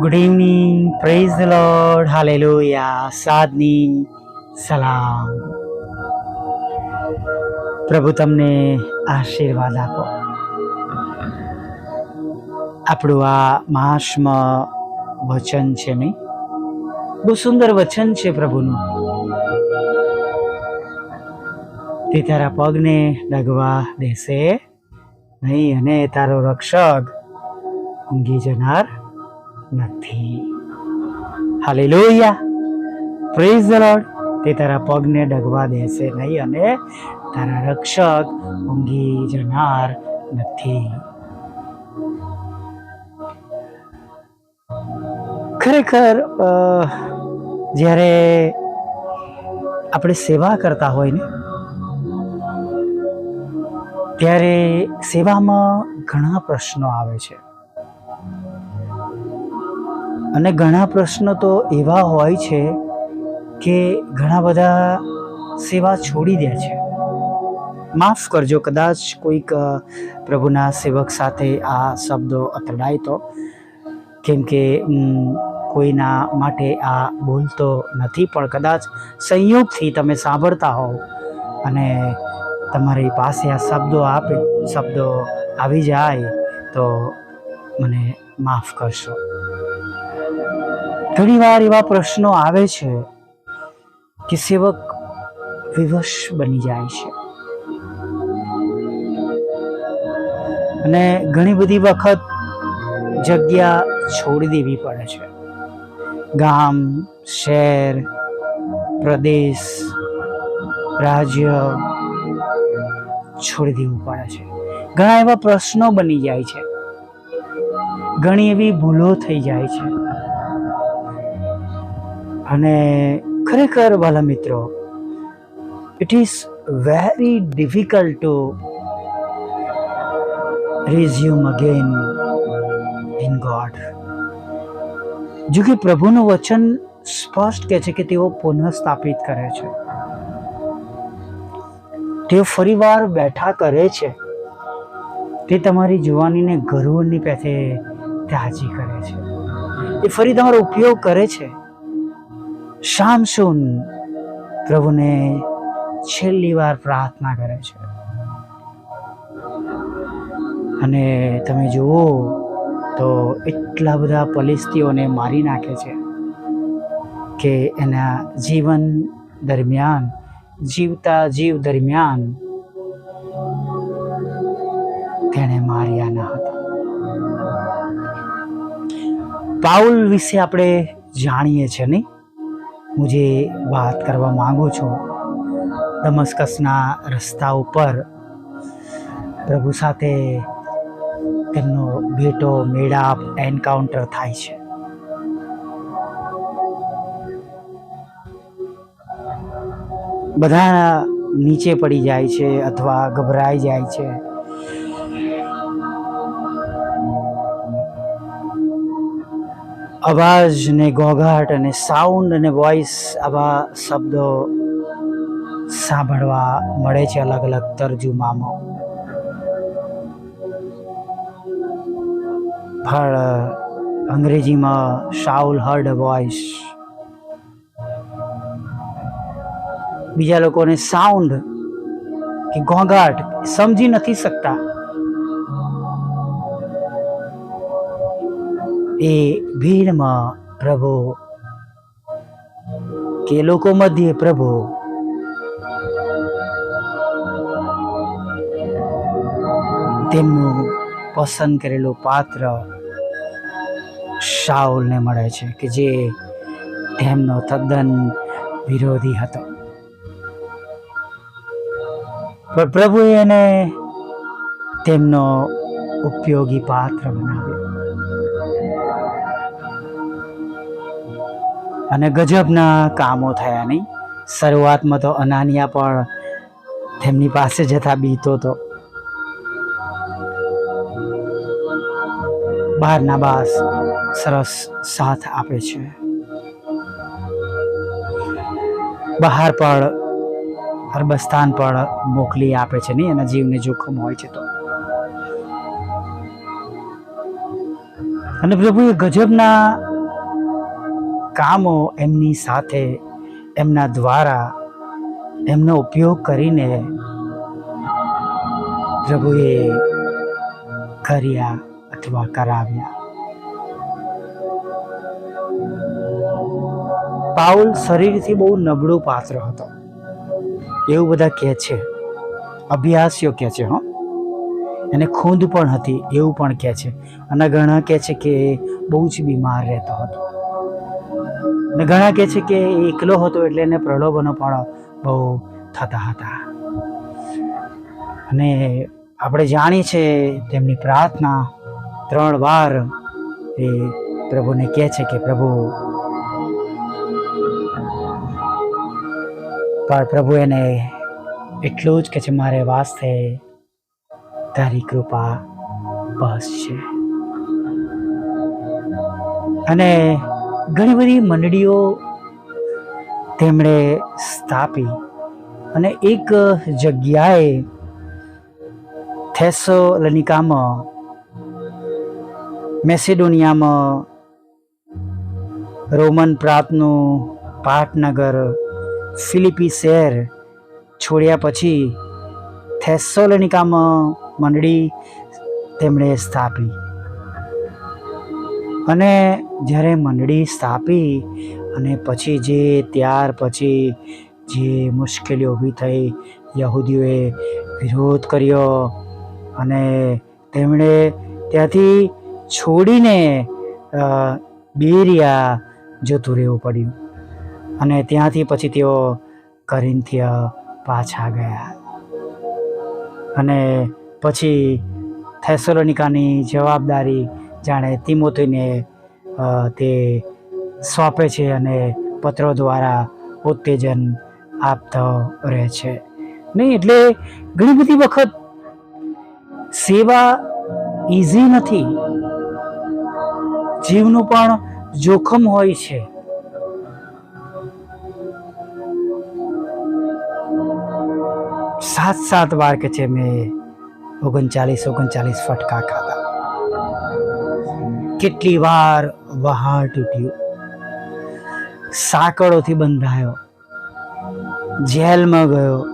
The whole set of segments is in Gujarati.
Good evening praise the lord hallelujah સાદની સલામ પ્રભુ તમને આશીર્વાદ આપો. આપણું આ માસમાં વચન છે નહીં બહુ સુંદર વચન છે પ્રભુનું. તે તારા પગને ડગવા દેશે નહીં અને તારો રક્ષક ઊંઘી જનાર નથી હાલેલુયા પ્રેઝ ધ લોર્ડ તે તારા પગને ડગવા દેશે નહીં અને તારા રક્ષક ઊંઘી જનાર નથી ખરેખર જ્યારે આપણે સેવા કરતા હોય ને, ત્યારે સેવામાં ઘણા પ્રશ્નો આવે છે. અને ઘણા પ્રશ્નો તો એવા હોય છે કે ઘણા બધા સેવા છોડી દે છે. માફ કરજો, કદાચ કોઈક પ્રભુના સેવક સાથે આ શબ્દો અથડાય તો. કેમ કે કોઈના માટે આ બોલતો નથી, પણ કદાચ સંયોગથી તમે સાંભળતા હોવ અને તમારી પાસે આ શબ્દો આપે, શબ્દો આવી જાય તો મને માફ કરશો. ઘણીવાર એવા પ્રશ્નો આવે છે કે સેવક વિવશ બની જાય છે. અને ઘણી બધી વખત જગ્યા છોડી દેવી પડે છે. ગામ, શહેર, પ્રદેશ, રાજ્ય છોડી દેવું પડે છે. ઘણા એવા પ્રશ્નો બની જાય છે. ઘણી એવી ભૂલો થઈ જાય છે. અને ખરેખર વાલા મિત્રો it is very difficult to resume again in God જો કે પ્રભુનું વચન સ્પષ્ટ કહે છે કે તેઓ પુનઃસ્થાપિત કરે છે. તેઓ ફરીવાર બેઠા કરે છે. તે તમારી જુવાનીને ગરુડની પેથે તાજી કરે છે. એ ફરી તમારો ઉપયોગ કરે છે. શામસુન પ્રભુને છેલ્લી વાર પ્રાર્થના કરે છે. અને તમે જુઓ તો એટલા બધા પલિસ્તીઓને મારી નાખે છે કે એના જીવન દરમિયાન, જીવતા જીવ દરમિયાન તેણે માર્યા ન હતા. પાઉલ વિશે આપણે જાણીએ છીએ નહીં? હું જે વાત કરવા માગું છું, દમસ્કસના રસ્તા ઉપર પ્રભુ સાથે તેમનો ભેટો, મેળાપ, એન્કાઉન્ટર થાય છે. બધા નીચે પડી જાય છે અથવા ગભરાઈ જાય છે. અવાજ ને ઘોઘાટ અને સાઉન્ડ અને વોઇસ આવા શબ્દો સાંભળવા મળે છે અલગ અલગ તર્જુમામાં. ફળ અંગ્રેજીમાં શાઉલ હર્ડ વોઇસ બીજા લોકોને સાઉન્ડ કે ઘોંઘાટ સમજી નથી શકતા. એ ભીડમાં પ્રભુ. કે લોકો મધ્યે પ્રભુ. તેમનું પસંદ કરેલું પાત્ર શાઉલને મળે છે, કે જે તેમનો તદ્દન વિરોધી હતો. પણ પ્રભુએ એને તેમનો ઉપયોગી પાત્ર બનાવ્યો. અને ગજબના કામો થયા નહીં. શરૂઆતમાં તો અનાનિયા પણ તેમની પાસે જતા બીતો તો. બહારના બાસ સરસ સાથ આપે છે. બહાર પણ અરબસ્તાન પણ મોકલી આપે છે નહીં, એના જીવને જોખમ હોય છે તો. અને પ્રભુએ ગજબના કામો એમની સાથે, એમના દ્વારા, એમનો ઉપયોગ કરીને પ્રભુએ કર્યા અથવા કરાવ્યા. પાઉલ શરીરથી બહુ નબળું પાત્ર હતો. એવું બધા કહે છે. અભ્યાસીઓ કહે છે, હો. એને ખૂંદ પણ હતી, એવું પણ કહે છે. અને ઘણા કહે છે કે બહુ જ બીમાર રહેતો હતો. અને ઘણા કહે છે કે એકલો હતો એટલે એને પ્રલોભનો પણ બહુ થતા હતા. અને આપણે જાણીએ છીએ તેમની પ્રાર્થના ત્રણ વાર એ પ્રભુને કહે છે કે પ્રભુ, પણ પ્રભુ એને એટલું જ કે છે, મારે વાસ્તે તારી કૃપા બસ છે. અને ઘણી બધી મંડળીઓ તેમણે સ્થાપી અને એક જગ્યાએ થેસોલનિકામાં, મેસેડોનિયામાં રોમન પ્રાંતનું પાટનગર, ફિલિપી શહેર છોડ્યા પછી થેસોલનિકામાં મંડળી તેમણે સ્થાપી. અને જ્યારે મંડળી સ્થાપી અને પછી જે ત્યાર પછી જે મુશ્કેલીઓ ઊભી થઈ, યહૂદીઓએ વિરોધ કર્યો અને તેમણે ત્યાંથી છોડીને બેરિયા જતું રહેવું પડ્યું. અને ત્યાંથી પછી તેઓ કરિંથ્ય પાછા ગયા. અને પછી થેસોલોનિકાની જવાબદારી જાણે તિમોથીને તે સોંપે છે અને પત્રો દ્વારા ઉત્તેજન આપતો રહે છે. નહીં, એટલે ઘણી બધી વખત સેવા ઇઝી નથી. જીવનું પણ જોખમ હોય છે. સાત સાત વાર કે છે મેં ઓગણચાલીસ ઓગણચાલીસ ફટકા ખાધા. કેટલી વાર વહાણ તૂટ્યું. સાંકળોથી બંધાયો. જેલમાં ગયો.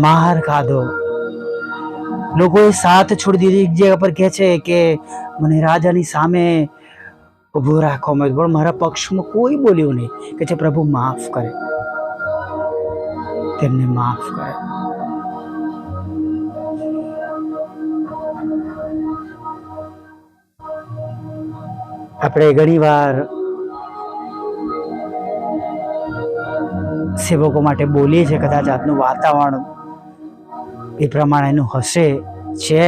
માર ખાધો. લોકોએ સાથ છોડી દીધી એક જગ્યા પર કહે છે કે, મને રાજાની સામે ઊભો રાખવામાં આવ્યો પણ મારા પક્ષમાં કોઈ બોલ્યું નહીં કે છે, પ્રભુ માફ કરે. તેમને માફ કરે. આપણે ઘણીવાર સેવકો માટે બોલીએ છીએ, કદાચ આજનું વાતાવરણ એ પ્રમાણેનું હશે, છે,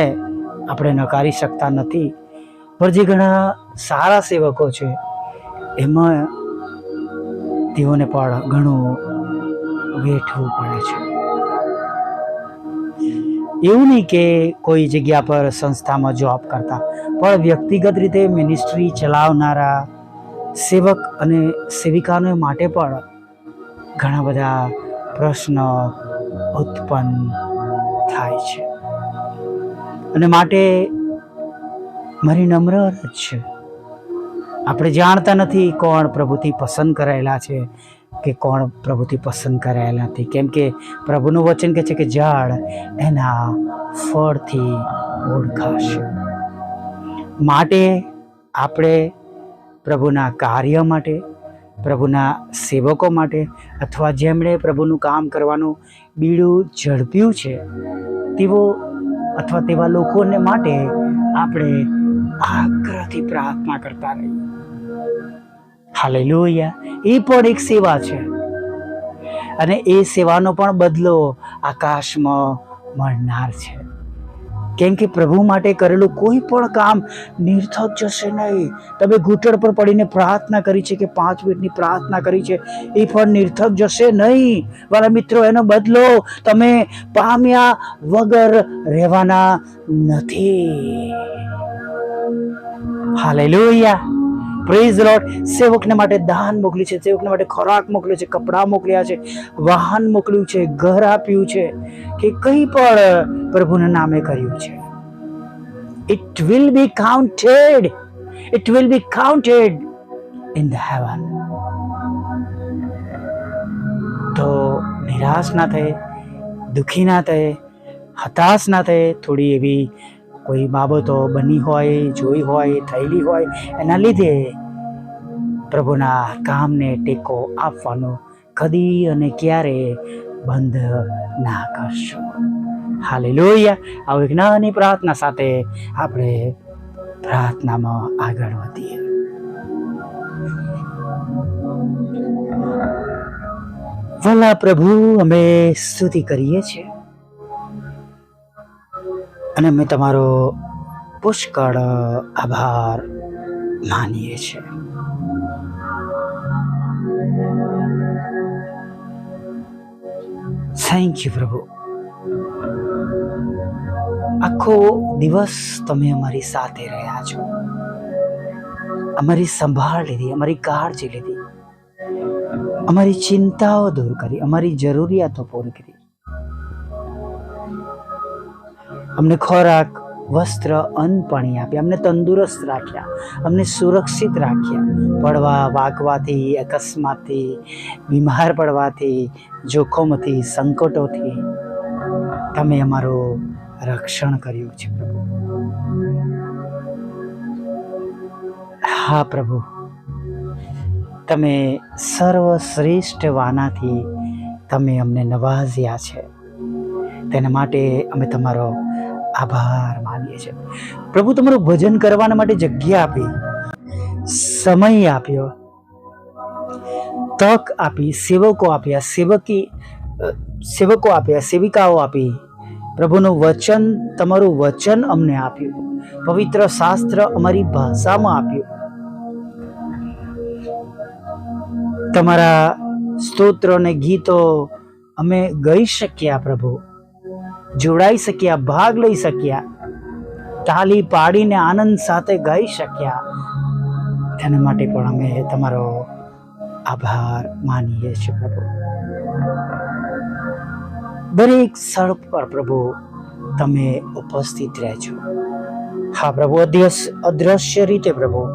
આપણે નકારી શકતા નથી. પણ જે ઘણા સારા સેવકો છે, એમાં તેઓને પણ ઘણું વેઠવું પડે છે. એવું નહીં કે કોઈ જગ્યા પર સંસ્થામાં જોબ કરતા. પણ વ્યક્તિગત રીતે મિનિસ્ટ્રી ચલાવનારા સેવક અને સેવિકાનો માટે પણ ઘણા બધા પ્રશ્ન ઉત્પન્ન થાય છે. અને માટે મારી નમ્ર અરજ છે. આપણે જાણતા નથી કોણ પ્રભુથી પસંદ કરાયેલા છે. કે કોણ પ્રભુથી પસંદ કરાયેલા નથી? કેમ કે પ્રભુનું વચન કહે છે કે ઝાડ એના ફળથી ઓળખાશે. માટે આપણે પ્રભુના કાર્ય માટે, પ્રભુના સેવકો માટે અથવા જેમણે પ્રભુનું કામ કરવાનું બીડું ઝડપ્યું છે તેવો અથવા તેવા લોકોને માટે આપણે આગ્રહથી પ્રાર્થના કરતા રહીએ. હાલેલુયા. એ પણ એક સેવા છે. અને એ સેવાનો પણ બદલો આકાશમાં મળનાર છે. કેમ કે પ્રભુ માટે કરેલું કોઈ પણ કામ નિર્થક જશે નહીં. તમે ઘૂંટણ પર પડીને પ્રાર્થના કરી છે કે પાંચ મિનિટની પ્રાર્થના કરી છે. એ પણ નિર્થક જશે નહીં. વાળા મિત્રો, એનો બદલો તમે પામ્યા વગર રહેવાના નથી. હાલેલુયા. પ્રેઝ લોટ સેવકને માટે દાન મોકલ્યું છે, સેવકને માટે ખોરાક મોકલ્યો છે, કપડાં મોકલ્યા છે, વાહન મોકલ્યું છે, ઘર આપ્યું છે, કે કંઈ પણ પ્રભુના નામે કર્યું છે. It will be counted it will be counted in the heaven તો નિરાશ ના થાય, દુઃખી ના થાય, હતાશ ના થાય, થોડી એવી કોઈ બાબતો બની હોય, જોઈ હોય, થયેલી હોય, એના લીધે પ્રભુના કામને ટેકો આપવાનો કદી અને ક્યારે બંધ ના કરશો. હાલેલુયા. આવી જ્ઞાની પ્રાર્થના સાથે આપણે પ્રાર્થનામાં આગળ વધીએ. ભલા પ્રભુ, અમે સ્તુતિ કરીએ છીએ. અને અમે તમારો પુષ્કળ આભાર માનીએ છીએ. થેન્ક યુ પ્રભુ. આખો દિવસ તમે અમારી સાથે રહ્યા છો. અમારી સંભાળ લીધી, અમારી કાળજી લીધી. અમારી ચિંતાઓ દૂર કરી, અમારી જરૂરિયાતો પૂરી કરી. અમને ખોરાક, વસ્ત્ર, અન્ન પાણી આપ્યા. અમને તંદુરસ્ત રાખ્યા. અમને સુરક્ષિત રાખ્યા. પડવા, વાગવાથી, અકસ્માતથી, બીમાર પડવાથી, જોખમથી, સંકટોથી તમે અમારું રક્ષણ કર્યું છે, પ્રભુ. હા, પ્રભુ. તમે સર્વશ્રેષ્ઠ વાનાથી તમે અમને નવાઝ્યા છે. તેના માટે અમે તમારો આભાર માનીએ છીએ. પ્રભુ તમારું ભજન કરવાના માટે જગ્યા આપી, સમય આપ્યો, તક આપી, સેવકો આપ્યા, સેવકી સેવકો આપ્યા, સેવિકાઓ આપી. પ્રભુનું વચન, તમારું વચન અમને આપ્યું. પવિત્ર શાસ્ત્ર અમારી ભાષામાં આપ્યું. તમારા સ્તોત્ર અને ગીતો અમે ગઈ શક્યા પ્રભુ. જોડાઈ શક્યા, ભાગ લઈ શક્યા, તાલી પાડીને આનંદ સાથે ગાઈ શક્યા. તેના માટે પણ અમે તમારો આભાર માનીએ છીએ, પ્રભુ. દરેક સ્થળ પર, પ્રભુ, તમે ઉપસ્થિત રહેજો. હા, પ્રભુ અદ્રશ્ય રીતે, પ્રભુ,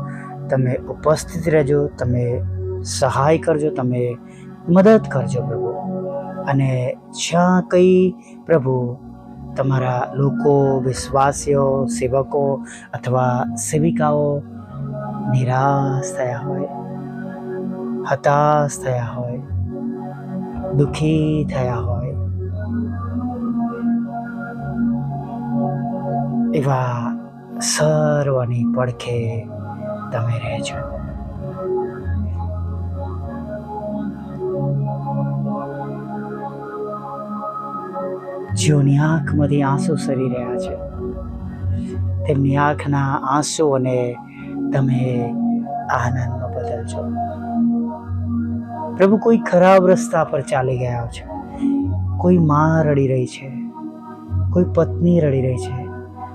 તમે ઉપસ્થિત રહેજો, તમે સહાય કરજો, તમે મદદ કરજો, પ્રભુ. અને જ્યાં કંઈ, પ્રભુ તમારા લોકો, વિશ્વાસીઓ, સેવકો અથવા સેવિકાઓ નિરાશ થયા હોય, હતાશ થયા હોય, દુઃખી થયા હોય, એવા સર્વની પડખે તમે રહેજો. જેઓની આંખમાંથી આંસુ સરી રહ્યા છે. તેમની આંખના આંસુઓને તમે આનંદમાં બદલજો પ્રભુ, કોઈ ખરાબ રસ્તા પર ચાલી ગયા છે. કોઈ માં રડી રહી છે. કોઈ પત્ની રડી રહી છે.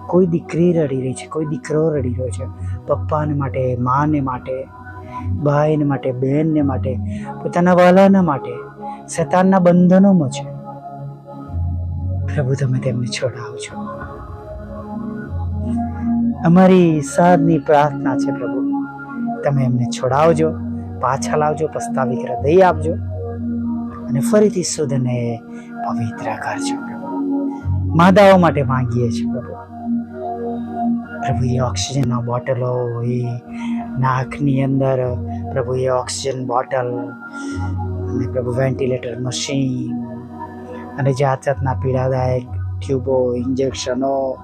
કોઈ દીકરી રડી રહી છે. કોઈ દીકરો રડી રહ્યો છે. પપ્પાને માટે, માને માટે ભાઈને માટે, બહેનને માટે, પોતાના વાલાના માટે, શેતાનના બંધનોમાં છે. પ્રભુ તમે તેમને છોડાવજો અમારી સાદની પ્રાર્થના છે પ્રભુ. તમે એમને છોડાવજો, પાછા લાવજો પસ્તાવી હૃદય આપજો અને ફરીથી શુદ્ધને પવિત્ર કરજો પ્રભુ. માદાઓ માટે માંગીએ છીએ પ્રભુ. પ્રભુ, એ ઓક્સિજનના બોટલો એ નાકની અંદર પ્રભુ, એ ઓક્સિજન બોટલ અને પ્રભુ, વેન્ટિલેટર મશીન અને જાત જાતના પીડાદાયક ટ્યુબો ઇન્જેક્શનો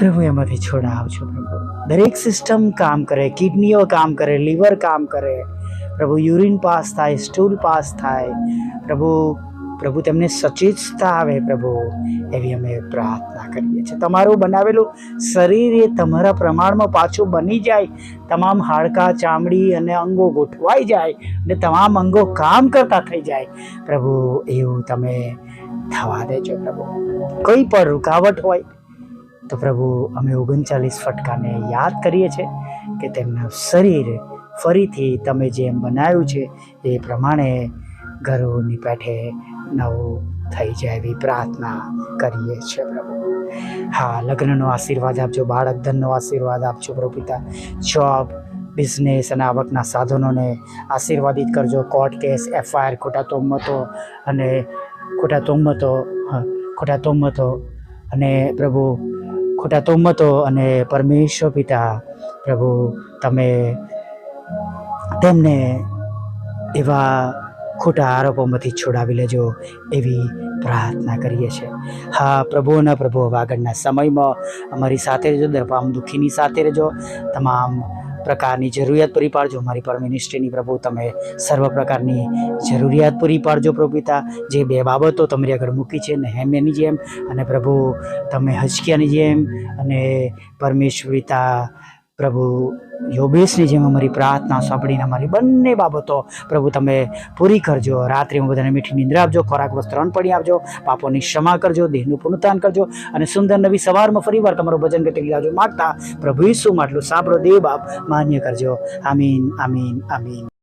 પ્રભુ, એમાંથી છોડાવજો પ્રભુ. દરેક સિસ્ટમ કામ કરે, કિડનીઓ કામ કરે લીવર કામ કરે. પ્રભુ યુરિન પાસ થાય સ્ટૂલ પાસ થાય. પ્રભુ પ્રભુ તેમને સચેતતા આવે પ્રભુ, એવી અમે પ્રાર્થના કરીએ છીએ. તમારું બનાવેલું શરીર એ તમારા પ્રમાણમાં પાછું બની જાય, તમામ હાડકાં, ચામડી અને અંગો ગોઠવાઈ જાય અને તમામ અંગો કામ કરતા થઈ જાય. પ્રભુ, એવું તમે થવા દેજો પ્રભુ. કોઈ પણ રૂકાવટ હોય તો પ્રભુ, અમે ઓગણચાલીસ ફટકાને યાદ કરીએ છીએ કે તેમનું શરીર ફરીથી તમે જેમ બનાવ્યું છે, એ પ્રમાણે ઘરોની પેઠે નવું થઈ જાય એવી પ્રાર્થના કરીએ છીએ પ્રભુ. હા, લગ્નનો આશીર્વાદ આપજો બાળક ધનનો આશીર્વાદ આપજો પ્રભુ પિતા. જોબ બિઝનેસ અને આવકના સાધનોને આશીર્વાદિત કરજો. કોર્ટ કેસ એફઆઈઆર ખોટા તોમતો અને ખોટા તોમતો ખોટા તોમતો અને પ્રભુ, ખોટા તોમતો અને પરમેશ્વર પિતા, પ્રભુ, તમે તેમને એવા ખોટા આરોપોમાંથી છોડાવી લેજો એવી પ્રાર્થના કરીએ છીએ. હા પ્રભુના પ્રભુ આગળના સમયમાં અમારી સાથે રહેજો દરપામ દુઃખીની સાથે રહેજો. તમામ પ્રકારની જરૂરિયાત પૂરી પાડજો. મારી પર મિનિસ્ટ્રીની પ્રભુ, તમે સર્વ પ્રકારની જરૂરિયાત પૂરી પાડજો પ્રભુ પિતા. જે બે બાબતો તમારી આગળ મૂકી છે હેમેની જેમ અને પ્રભુ, તમે હચકિયાની જેમ અને પરમેશ્વર પિતા પ્રભુ યોગેશની જેમ અમારી પ્રાર્થના સાંભળીને અમારી બંને બાબતો પ્રભુ તમે પૂરી કરજો. રાત્રિમાં બધાને મીઠી નિંદ્રા આપજો ખોરાક વસ્ત્ર અન્ન પડી આપજો, પાપોની ક્ષમા કરજો, દેહનું પુનઃતાન કરજો અને સુંદર નવી સવારમાં ફરીવાર તમારું ભજન ગતિ લાવજો માગતા પ્રભુ ઈસુ માટલું સાંભળો, દેવ બાપ માન્ય કરજો. આમીન આમીન આમીન.